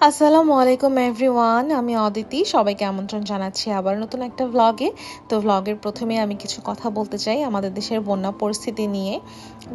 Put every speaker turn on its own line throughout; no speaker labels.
আসসালামু আলাইকুম এভরিওয়ান আমি অদিতি। সবাইকে আমন্ত্রণ জানাচ্ছি আবার নতুন একটা ভ্লগে তো ভ্লগের প্রথমে আমি কিছু কথা বলতে চাই আমাদের দেশের বন্যা পরিস্থিতি নিয়ে।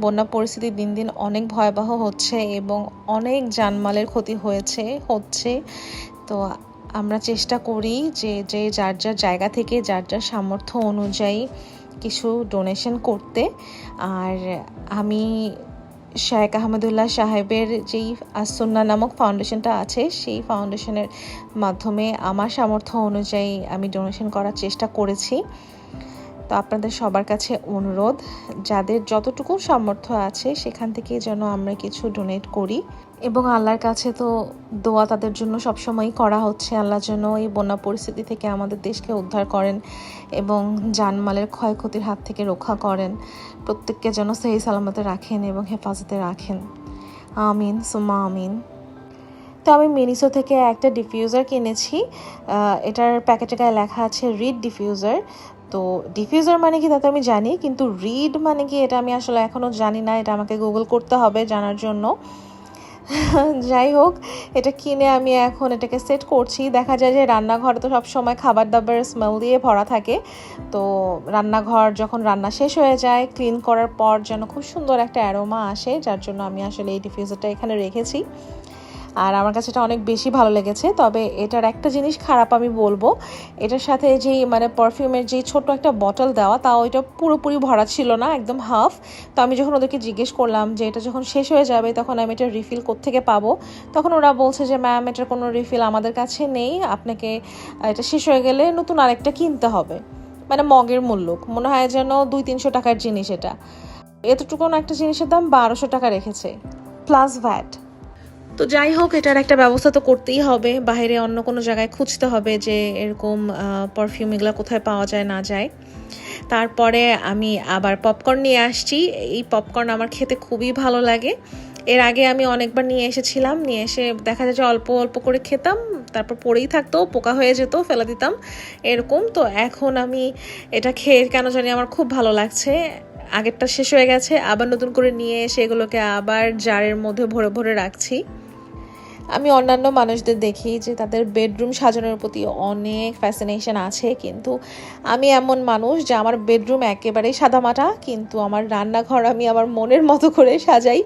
বন্যা পরিস্থিতি দিন দিন অনেক ভয়াবহ হচ্ছে এবং অনেক জানমালের ক্ষতি হয়েছে, হচ্ছে। তো আমরা চেষ্টা করি যে যে যার যার জায়গা থেকে, যার যার সামর্থ্য অনুযায়ী কিছু ডোনেশন করতে। আর আমি শেখ আহমদুল্লাহ সাহেবের যেই আসন্না নামক ফাউন্ডেশনটা আছে, সেই ফাউন্ডেশনের মাধ্যমে আমার সামর্থ্য অনুযায়ী আমি ডোনেশন করার চেষ্টা করেছি। তো আপনাদের সবার কাছে অনুরোধ, যাদের যতটুকু সামর্থ্য আছে সেখান থেকে যেন আমরা কিছু ডোনেট করি। এবং আল্লাহর কাছে তো দোয়া তাদের জন্য সবসময়ই করা হচ্ছে। আল্লাহ যেন এই বন্যা পরিস্থিতি থেকে আমাদের দেশকে উদ্ধার করেন এবং জানমালের ক্ষয়ক্ষতির হাত থেকে রক্ষা করেন। প্রত্যেককে যেন সেই সালামতে রাখেন এবং হেফাজতে রাখেন। আমিন সুমা আমিন। তো আমি মিনিসো থেকে একটা ডিফিউজার কিনেছি। এটার প্যাকেটে গায়ে লেখা আছে রিড ডিফিউজার। তো ডিফিউজার মানে কি তা তো আমি জানি, কিন্তু রিড মানে কি এটা আমি আসলে এখনও জানি না। এটা আমাকে গুগল করতে হবে জানার জন্য। যাই হোক, এটা কিনে আমি এখন এটাকে সেট করছি। দেখা যায় যে রান্নাঘর তো সব সময় খাবার দাবার স্মেল দিয়ে ভরা থাকে। তো রান্নাঘর যখন রান্না শেষ হয়ে যায় ক্লিন করার পর যেন খুব সুন্দর একটা অ্যারোমা আসে, যার জন্য আমি আসলে এই ডিফিউজারটা এখানে রেখেছি। আর আমার কাছে এটা অনেক বেশি ভালো লেগেছে। তবে এটার একটা জিনিস খারাপ আমি বলব, এটার সাথে যেই মানে পারফিউমের যেই ছোট একটা বটল দেওয়া, তাও এটা পুরোপুরি ভরা ছিল না, একদম হাফ তো আমি যখন ওদেরকে জিজ্ঞেস করলাম যে এটা যখন শেষ হয়ে যাবে, তখন আমি এটা রিফিল থেকে পাবো? তখন ওরা বলছে যে ম্যাম এটার কোনো রিফিল আমাদের কাছে নেই। আপনাকে এটা শেষ হয়ে গেলে নতুন আরেকটা কিনতে হবে। মানে মগের মূল্য। মনে হয় যেন দুই তিনশো টাকার জিনিস এটা। এতটুকুন একটা জিনিসের দাম বারোশো টাকা রেখেছে। প্লাস ভ্যাট তো যাই হোক, এটার একটা ব্যবস্থা তো করতেই হবে। বাইরে অন্য কোনো জায়গায় খুঁজতে হবে যে এরকম পারফিউম এগুলো কোথায় পাওয়া যায়, না যায়। তারপরে আমি আবার পপকর্ন নিয়ে আসছি। এই পপকর্ন আমার খেতে খুবই ভালো লাগে। এর আগে আমি অনেকবার নিয়ে এসেছিলাম। নিয়ে এসে দেখা যায় যে অল্প অল্প করে খেতাম, তারপর পড়েই থাকতো, পোকা হয়ে যেত, ফেলে দিতাম। এরকম। তো এখন আমি এটা খেয়ে কেন জানি আমার খুব ভালো লাগছে। আগেরটা শেষ হয়ে গেছে, আবার নতুন করে নিয়ে এসে এগুলোকে আবার জারের মধ্যে ভরে ভরে রাখছি। আমি অন্যান্য মানুষদের দেখি যে তাদের বেডরুম সাজানোর প্রতি অনেক ফ্যাসিনেশন আছে, কিন্তু আমি এমন মানুষ যে আমার বেডরুম একেবারেই সাদামাটা, কিন্তু আমার রান্নাঘর আমি আমার মনের মতো করে সাজাই।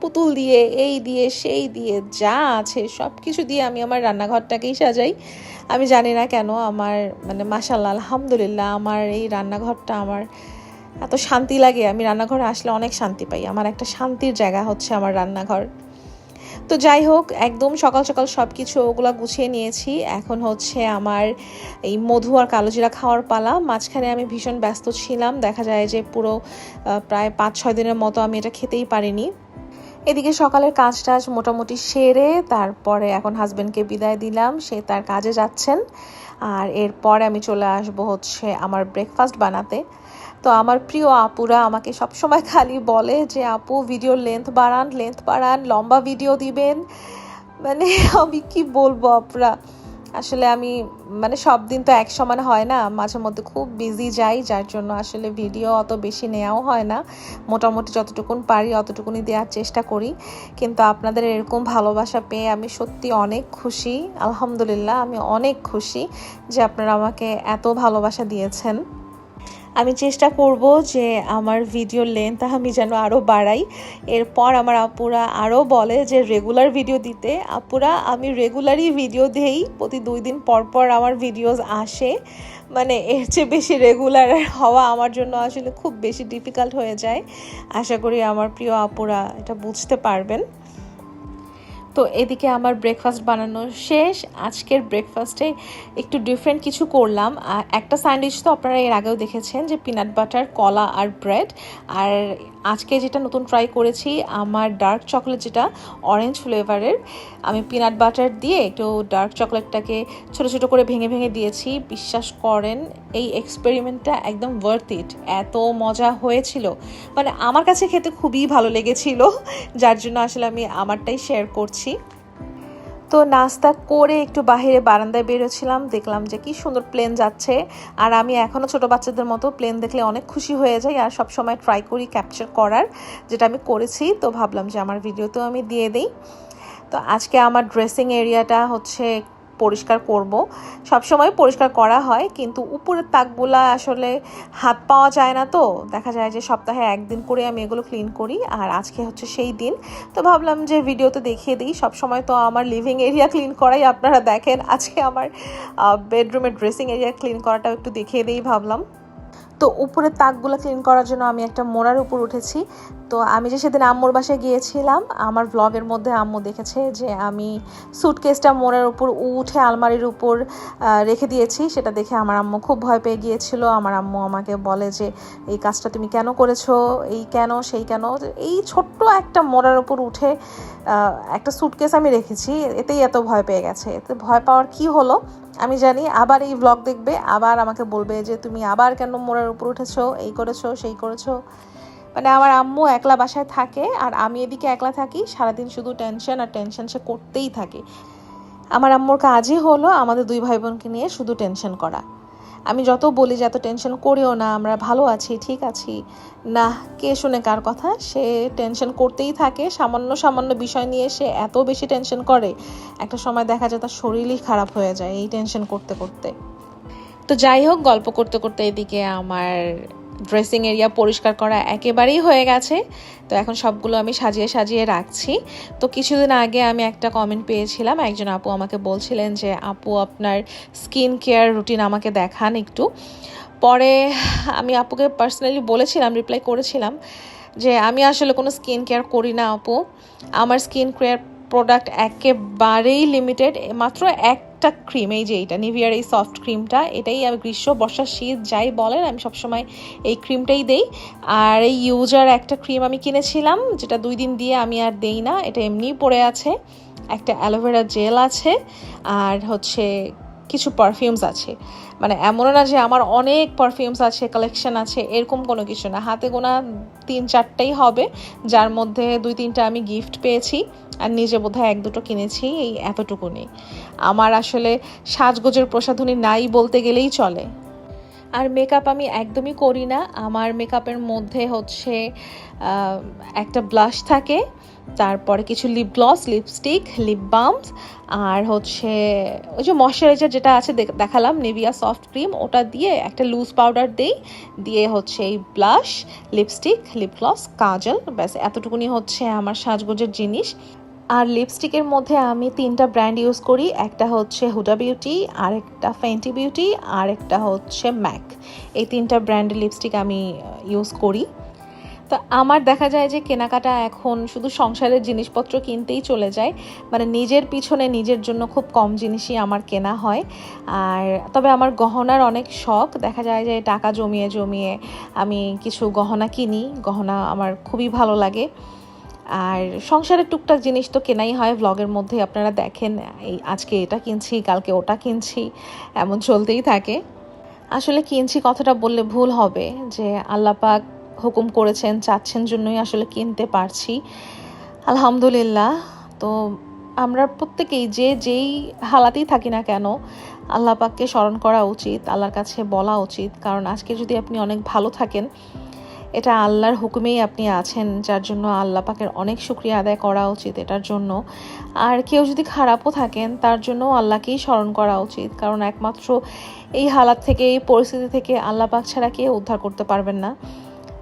পুতুল দিয়ে, এই দিয়ে, সেই দিয়ে, যা আছে সব কিছু দিয়ে আমি আমার রান্নাঘরটাকেই সাজাই। আমি জানি না কেন আমার মানে মাসাল্লাহ আলহামদুলিল্লাহ আমার এই রান্নাঘরটা আমার এত শান্তি লাগে। আমি রান্নাঘরে আসলে অনেক শান্তি পাই। আমার একটা শান্তির জায়গা হচ্ছে আমার রান্নাঘর। তো যাই হোক, একদম সকাল সকাল সব কিছু ওগুলা গুছিয়ে নিয়েছি। এখন হচ্ছে আমার এই মধু আর কালোজিরা খাওয়ার পালা। মাঝখানে আমি ভীষণ ব্যস্ত ছিলাম। দেখা যায় যে পুরো প্রায় পাঁচ ছয় দিনের মতো আমি এটা খেতেই পারিনি। এদিকে সকালের কাজ টাজ মোটামুটি সেরে তারপরে এখন হাজব্যান্ডকে বিদায় দিলাম। সে তার কাজে যাচ্ছেন। আর এরপরে আমি চলে আসব হচ্ছে আমার ব্রেকফাস্ট বানাতে। তো আমার প্রিয় আপুরা আমাকে সবসময় খালি বলে যে, আপু ভিডিও লেন্থ বাড়ান লেন্থ বাড়ান, লম্বা ভিডিও দিবেন। মানে আমি কি বলব আপুরা? আসলে আমি মানে সব দিন তো এক সমান হয় না, মাঝে মধ্যে খুব বিজি যাই, যার জন্য আসলে ভিডিও অত বেশি নেওয়াও হয় না। মোটামুটি যতটুকুন পারি অতটুকুনি দেওয়ার চেষ্টা করি। কিন্তু আপনাদের এরকম ভালোবাসা পেয়ে আমি সত্যি অনেক খুশি। আলহামদুলিল্লাহ, আমি অনেক খুশি যে আপনারা আমাকে এত ভালোবাসা দিয়েছেন। আমি চেষ্টা করব যে আমার ভিডিও লেন্থ আমি যেন আরও বাড়াই। এরপর আমার আপুরা আরও বলে যে রেগুলার ভিডিও দিতে। আপুরা, আমি রেগুলারই ভিডিও দেই। প্রতি দুই দিন পর পর আমার ভিডিওস আসে। মানে এর চেয়ে বেশি রেগুলার হওয়া আমার জন্য আসলে খুব বেশি ডিফিকাল্ট হয়ে যায়। আশা করি আমার প্রিয় আপুরা এটা বুঝতে পারবেন। তো এদিকে আমার ব্রেকফাস্ট বানানো শেষ। আজকের ব্রেকফাস্টে একটু ডিফারেন্ট কিছু করলাম। একটা স্যান্ডউইচ তো আপনারা এর আগেও দেখেছেন যে পিনাট বাটার কলা আর ব্রেড আর আজকে যেটা নতুন ট্রাই করেছি, আমার ডার্ক চকলেট যেটা অরেঞ্জ ফ্লেভারের আমি পিনাট বাটার দিয়ে একটু ডার্ক চকলেটটাকে ছোট ছোট করে ভেঙে ভেঙে দিয়েছি। বিশ্বাস করেন, এই এক্সপেরিমেন্টটা একদম ওয়ার্থ ইট এত মজা হয়েছিল। মানে আমার কাছে খেতে খুবই ভালো লেগেছিল, যার জন্য আসলে আমি আমারটাই শেয়ার করছি। তো নাস্তা করে একটু বাহিরে বারান্দায় বেরোছিলাম দেখলাম যে কি সুন্দর প্লেন যাচ্ছে। আর আমি এখনও ছোট বাচ্চাদের মতো প্লেন দেখলে অনেক খুশি হয়ে যাই আর সব সময় ট্রাই করি ক্যাপচার করার, যেটা আমি করেছি। তো ভাবলাম যে আমার ভিডিওতেও আমি দিয়ে দিই। তো আজকে আমার ড্রেসিং এরিয়াটা হচ্ছে পরিষ্কার করব। সব সময় পরিষ্কার করা হয়, কিন্তু উপরের তাকগুলা আসলে হাত পাওয়া যায় না তো। দেখা যায় যে সপ্তাহে একদিন করে আমি এগুলো ক্লিন করি, আর আজকে হচ্ছে সেই দিন। তো ভাবলাম যে ভিডিওতে দেখিয়ে দিই। সব সময় তো আমার লিভিং এরিয়া ক্লিন করাই আপনারা দেখেন। আজকে আমার বেডরুমের ড্রেসিং এরিয়া ক্লিন করাটাও একটু দেখিয়ে দিই ভাবলাম। তো উপরের তাকগুলো ক্লিন করার জন্য আমি একটা মোড়ার উপর উঠেছি। তো আমি যে সেদিন আম্মুর বাসায় গিয়েছিলাম, আমার ব্লগের মধ্যে আম্মু দেখেছে যে আমি সুটকেসটা মোড়ের উপর উঠে আলমারির উপর রেখে দিয়েছি। সেটা দেখে আমার আম্মু খুব ভয় পেয়ে গিয়েছিল। আমার আম্মু আমাকে বলে যে, এই কাজটা তুমি কেন করেছ? এই কেন? সেই কেন? এই ছোট্ট একটা মোড়ার উপর উঠে একটা সুটকেস আমি রেখেছি। এতেই এত ভয় পেয়ে গেছে। এতে ভয় পাওয়ার কি হলো? আমি জানি। আবার এই ব্লগ দেখবে। আবার আমাকে বলবে যে, তুমি আবার কেন মোড়ার উপর উঠেছো? এই করেছ, সেই করেছ? মানে আমার আম্মু একলা বাসায় থাকে আর আমি এদিকে একলা থাকি, সারাদিন শুধু টেনশন আর টেনশন সে করতেই থাকে। আমার আম্মুর কাজই হলো আমাদের দুই ভাই বোনকে নিয়ে শুধু টেনশন করা। আমি যত বলি যে এত টেনশন করিও না, আমরা ভালো আছি, ঠিক আছি, না, কে শুনে কার কথা? সে টেনশন করতেই থাকে, সামান্য সামান্য বিষয় নিয়ে সে এত বেশি টেনশন করে, একটা সময় দেখা যায় তার শরীরই খারাপ হয়ে যায় এই টেনশন করতে করতে। তো যাই হোক, গল্প করতে করতে এদিকে আমার ড্রেসিং এরিয়া পরিষ্কার করা একেবারেই হয়ে গেছে। তো এখন সবগুলো আমি সাজিয়ে সাজিয়ে রাখছি। তো কিছুদিন আগে আমি একটা কমেন্ট পেয়েছিলাম, একজন আপু আমাকে বলছিলেন যে, আপু, আপনার স্কিন কেয়ার রুটিন আমাকে দেখান একটু। পরে আমি আপুকে পার্সোনালি বলেছিলাম রিপ্লাই করেছিলাম যে, আমি আসলে কোনো স্কিন কেয়ার করি না আপু। আমার স্কিন কেয়ার প্রোডাক্ট একেবারেই লিমিটেড মাত্র একটা ক্রিম এই যে এইটা নিভিয়ার এই সফট ক্রিমটা এটাই আমি গ্রীষ্ম, বর্ষা, শীত, যাই বলেন, আমি সবসময় এই ক্রিমটাই দেই। আর এই ইউজার একটা ক্রিম আমি কিনেছিলাম, যেটা দুই দিন দিয়ে আমি আর দেই না, এটা এমনিই পড়ে আছে। একটা অ্যালোভেরা জেল আছে, আর হচ্ছে কিছু পারফিউমস আছে। মানে এমনও না যে আমার অনেক পারফিউমস আছে কালেকশন আছে, এরকম কোনো কিছু না। হাতে গোনা তিন চারটেই হবে, যার মধ্যে দুই তিনটা আমি গিফট পেয়েছি। আর নিজে বোধহয় এক দুটো কিনেছি, এই এতটুকুনি। আমার আসলে সাজগোজের প্রসাধনী নাই বলতে গেলেই চলে। আর মেকআপ আমি একদমই করি না। আমার মেকআপের মধ্যে হচ্ছে একটা ব্লাশ থাকে, তারপরে কিছু lip gloss lipstick lip balms আর হচ্ছে ওই যে ময়শ্চারাইজার যেটা আছে দেখ- দেখালাম নেভিয়া সফট ক্রিম ওটা দিয়ে একটা লুজ পাউডার দিই, দিয়ে হচ্ছে এই blush lipstick lip gloss kajal, ব্যাস, এতটুকুনি হচ্ছে আমার সাজগোজের জিনিস। আর লিপস্টিকের মধ্যে আমি তিনটা ব্র্যান্ড ইউজ করি। একটা হচ্ছে হুডা বিউটি আরেকটা ফেন্টি বিউটি আর একটা হচ্ছে ম্যাক এই তিনটা ব্র্যান্ডের লিপস্টিক আমি ইউজ করি। তো আমার দেখা যায় যে কেনাকাটা এখন শুধু সংসারের জিনিসপত্র কিনতেই চলে যায়। মানে নিজের পিছনে নিজের জন্য খুব কম জিনিসই আমার কেনা হয়। আর তবে আমার গহনার অনেক শখ। দেখা যায় যে টাকা জমিয়ে জমিয়ে আমি কিছু গহনা কিনি। গহনা আমার খুবই ভালো লাগে। আর সংসারের টুকটাক জিনিস তো কেনাই হয় ব্লগের মধ্যে আপনারা দেখেন, এই আজকে এটা কিনছি, কালকে ওটা কিনছি, এমন চলতেই থাকে। আসলে কিনছি কথাটা বললে ভুল হবে, যে আল্লাপাক হুকুম করেছেন, চাচ্ছেন জন্যই আসলে কিনতে পারছি। আলহামদুলিল্লাহ, তো আমরা প্রত্যেকেই যে যেই হালাতেই থাকি না কেন, আল্লাহ পাককে স্মরণ করা উচিত, আল্লাহর কাছে বলা উচিত। কারণ আজকে যদি আপনি অনেক ভালো থাকেন এটা আল্লাহর হুকুমেই আপনি আছেন, যার জন্য আল্লাহ পাকের অনেক শুক্রিয়া আদায় করা উচিত এটার জন্য। আর কেউ যদি খারাপও থাকেন, তার জন্য আল্লাহকেই স্মরণ করা উচিত। কারণ একমাত্র এই হালাত থেকে, এই পরিস্থিতি থেকে আল্লাহ পাক ছাড়া কেউ উদ্ধার করতে পারবেন না।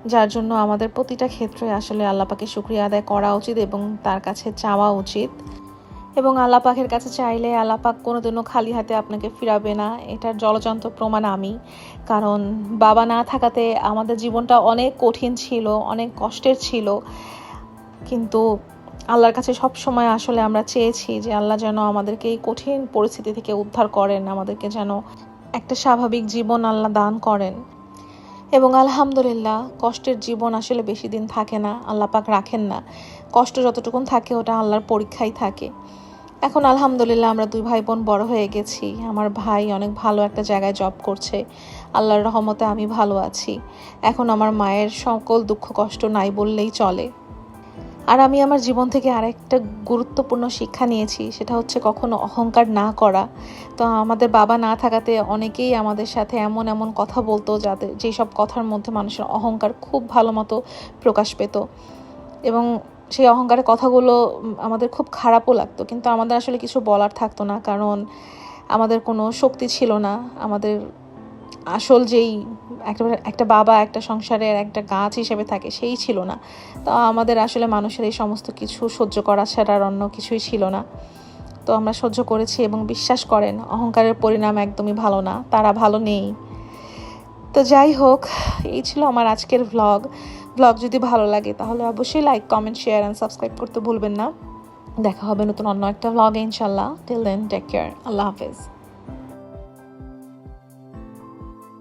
যার জন্য আমাদের প্রতিটা ক্ষেত্রে আসলে আল্লাহ পাকের শুক্রিয়া আদায় করা উচিত এবং তার কাছে চাওয়া উচিত। এবং আল্লাহ পাকের কাছে চাইলে আল্লাহ পাক কোনোদিনও খালি হাতে আপনাকে ফিরাবে না। এটার জলযন্ত্র প্রমাণ আমি। কারণ বাবা না থাকাতে আমাদের জীবনটা অনেক কঠিন ছিল, অনেক কষ্টের ছিল। কিন্তু আল্লাহর কাছে সব সময় আসলে আমরা চেয়েছি যে আল্লাহ যেন আমাদেরকে এই কঠিন পরিস্থিতি থেকে উদ্ধার করেন, আমাদেরকে যেন একটা স্বাভাবিক জীবন আল্লাহ দান করেন। এবং আলহামদুলিল্লাহ, কষ্টের জীবন আসলে বেশি দিন থাকে না, আল্লাহ পাক রাখেন না। কষ্ট যতটুকুন থাকে, ওটা আল্লাহর পরীক্ষাই থাকে। এখন আলহামদুলিল্লাহ আমরা দুই ভাই বোন বড় হয়ে গেছি। আমার ভাই অনেক ভালো একটা জায়গায় জব করছে। আল্লাহর রহমতে আমি ভালো আছি। এখন আমার মায়ের সকল দুঃখ কষ্ট নাই বললেই চলে। আর আমি আমার জীবন থেকে আরেকটা গুরুত্বপূর্ণ শিক্ষা নিয়েছি, সেটা হচ্ছে কখনো অহংকার না করা। তো আমাদের বাবা না থাকাতে অনেকেই আমাদের সাথে এমন এমন কথা বলতো, যাতে যেসব কথার মধ্যে মানুষের অহংকার খুব ভালো মতো প্রকাশ পেত। এবং সেই অহংকারের কথাগুলো আমাদের খুব খারাপও লাগতো। কিন্তু আমাদের আসলে কিছু বলার থাকতো না, কারণ আমাদের কোনো শক্তি ছিল না। আমাদের আসল যেই একটা একটা বাবা, একটা সংসারের একটা গাছ হিসেবে থাকে, সেই ছিল না। তো আমাদের আসলে মানুষের এই সমস্ত কিছু সহ্য করা ছাড়া অন্য কিছুই ছিল না। তো আমরা সহ্য করেছি এবং বিশ্বাস করেন, অহংকারের পরিণাম একদমই ভালো না, তারা ভালো নেই। তো যাই হোক, এই ছিল আমার আজকের ভ্লগ ভ্লগ যদি ভালো লাগে, তাহলে অবশ্যই like comment share and subscribe করতে ভুলবেন না। দেখা হবে নতুন অন্য একটা ভ্লগে ইনশাল্লাহ টিল দেন টেক কেয়ার আল্লাহ হাফেজ।